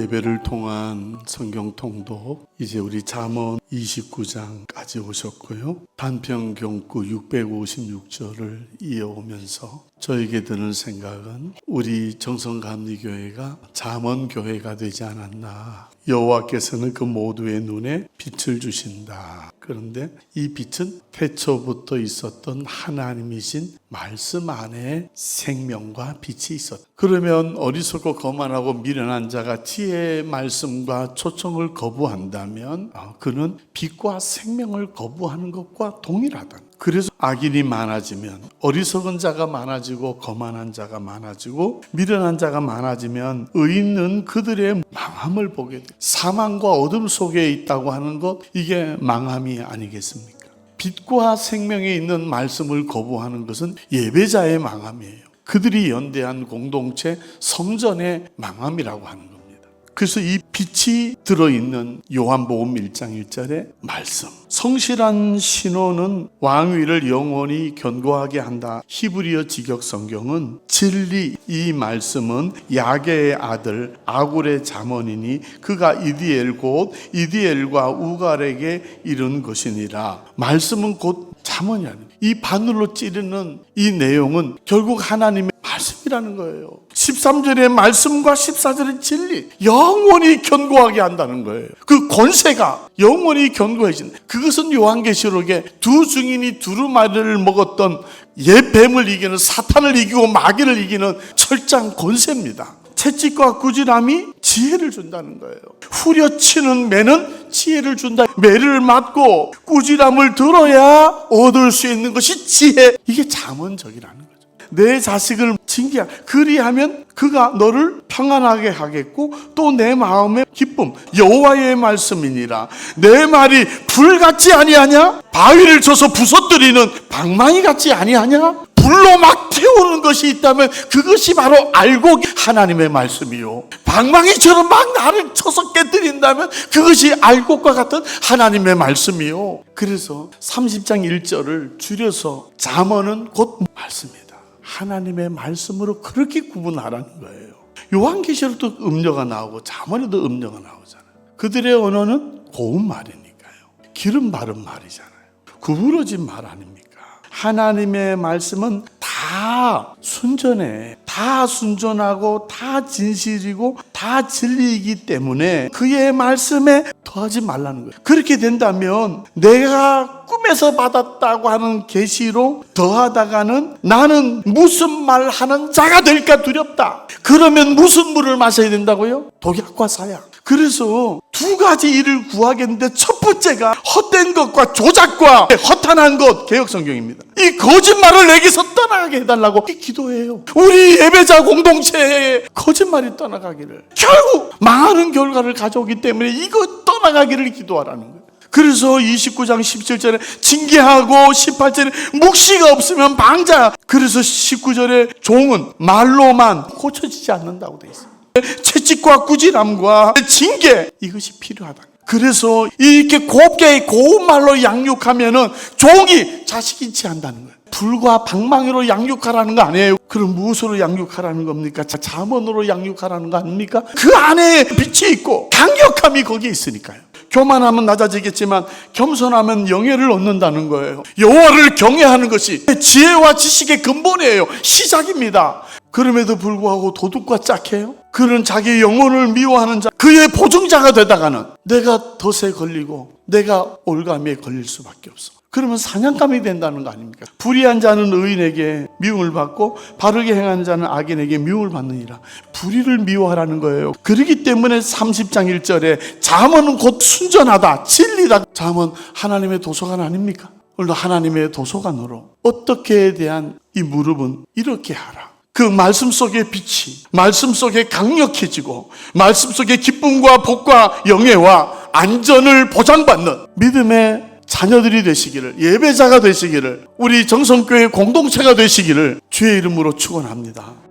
예배를 통한 성경 통독 이제 우리 잠언 29장까지 오셨고요. 단편 경구 656절을 이어오면서 저에게 드는 생각은 우리 정성감리교회가 잠언 교회가 되지 않았나. 여호와께서는 그 모두의 눈에 빛을 주신다. 그런데 이 빛은 태초부터 있었던 하나님이신 말씀 안에 생명과 빛이 있었다. 그러면 어리석고 거만하고 미련한 자가 지혜의 말씀과 초청을 거부한다면 아, 그는 빛과 생명을 거부하는 것과 동일하다. 그래서 악인이 많아지면 어리석은 자가 많아지고 거만한 자가 많아지고 미련한 자가 많아지면 의인은 그들의 망함을 보게 돼. 사망과 어둠 속에 있다고 하는 것 이게 망함이 아니겠습니까? 빛과 생명에 있는 말씀을 거부하는 것은 예배자의 망함이에요. 그들이 연대한 공동체 성전의 망함이라고 하는 겁니다. 그래서 이 빛이 들어있는 요한복음 1장 1절의 말씀. 성실한 신호는 왕위를 영원히 견고하게 한다. 히브리어 직역 성경은 진리 이 말씀은 야게의 아들 아굴의 자언이니 그가 이디엘 곧 이디엘과 우갈에게 이른 것이니라. 말씀은 곧 자언이 아니. 이 바늘로 찌르는 이 내용은 결국 하나님의 말씀이라는 거예요. 13절의 말씀과 14절의 진리 영원히 견고하게 한다는 거예요. 그 권세가 영원히 견고해진 그것은 요한계시록에 두 증인이 두루마리를 먹었던 옛 뱀을 이기는 사탄을 이기고 마귀를 이기는 철장 권세입니다. 채찍과 꾸지람이 지혜를 준다는 거예요. 후려치는 매는 지혜를 준다. 매를 맞고 꾸지람을 들어야 얻을 수 있는 것이 지혜. 이게 잠언적이라는 거죠. 내 자식을 징계하 그리하면 그가 너를 평안하게 하겠고 또 내 마음의 기쁨 여호와의 말씀이니라. 내 말이 불 같지 아니하냐? 바위를 쳐서 부서뜨리는 방망이 같지 아니하냐? 불로 막 태우는 것이 있다면 그것이 바로 알고 하나님의 말씀이요. 방망이처럼 막 나를 쳐서 깨뜨린다면 그것이 알곡과 같은 하나님의 말씀이요. 그래서 30장 1절을 줄여서 잠언은 곧 말씀이다 하나님의 말씀으로 그렇게 구분하라는 거예요. 요한계시록도 음료가 나오고 잠언에도 음료가 나오잖아요. 그들의 언어는 고운 말이니까요. 기름 바른 말이잖아요. 구부러진 말 아닙니까? 하나님의 말씀은 다 순전해. 다 순전하고 다 진실이고 다 진리이기 때문에 그의 말씀에 더하지 말라는 거예요. 그렇게 된다면 내가 꿈에서 받았다고 하는 계시로 더하다가는 나는 무슨 말 하는 자가 될까 두렵다. 그러면 무슨 물을 마셔야 된다고요? 독약과 사약. 그래서 두 가지 일을 구하겠는데 첫 번째가 헛된 것과 조작과 허탄한 것 개혁 성경입니다. 이 거짓말을 내게서 떠나게 해달라고 기도해요. 우리 예배자 공동체에 거짓말이 떠나가기를 결국 망하는 결과를 가져오기 때문에 이거 떠나가기를 기도하라는 거예요. 그래서 29장 17절에 징계하고 18절에 묵시가 없으면 방자. 그래서 19절에 종은 말로만 고쳐지지 않는다고 돼 있어요. 채찍과 꾸지람과 징계 이것이 필요하다. 그래서 이렇게 곱게 고운 말로 양육하면은 종이 자식 잃지 않다는 거예요. 불과 방망이로 양육하라는 거 아니에요. 그럼 무엇으로 양육하라는 겁니까? 자, 자문으로 양육하라는 거 아닙니까? 그 안에 빛이 있고 강력함이 거기에 있으니까요. 교만하면 낮아지겠지만 겸손하면 영예를 얻는다는 거예요. 여호와를 경외하는 것이 지혜와 지식의 근본이에요. 시작입니다. 그럼에도 불구하고 도둑과 짝해요? 그는 자기 영혼을 미워하는 자, 그의 보증자가 되다가는 내가 덫에 걸리고 내가 올가미에 걸릴 수밖에 없어. 그러면 사냥감이 된다는 거 아닙니까? 불의한 자는 의인에게 미움을 받고 바르게 행한 자는 악인에게 미움을 받느니라. 불의를 미워하라는 거예요. 그렇기 때문에 30장 1절에 잠언은 곧 순전하다, 진리다. 잠언 하나님의 도서관 아닙니까? 오늘도 하나님의 도서관으로 어떻게에 대한 이 무릎은 이렇게 하라. 그 말씀 속의 빛이 말씀 속에 강력해지고 말씀 속에 기쁨과 복과 영예와 안전을 보장받는 믿음의 자녀들이 되시기를 예배자가 되시기를 우리 정성교회 공동체가 되시기를 주의 이름으로 축원합니다.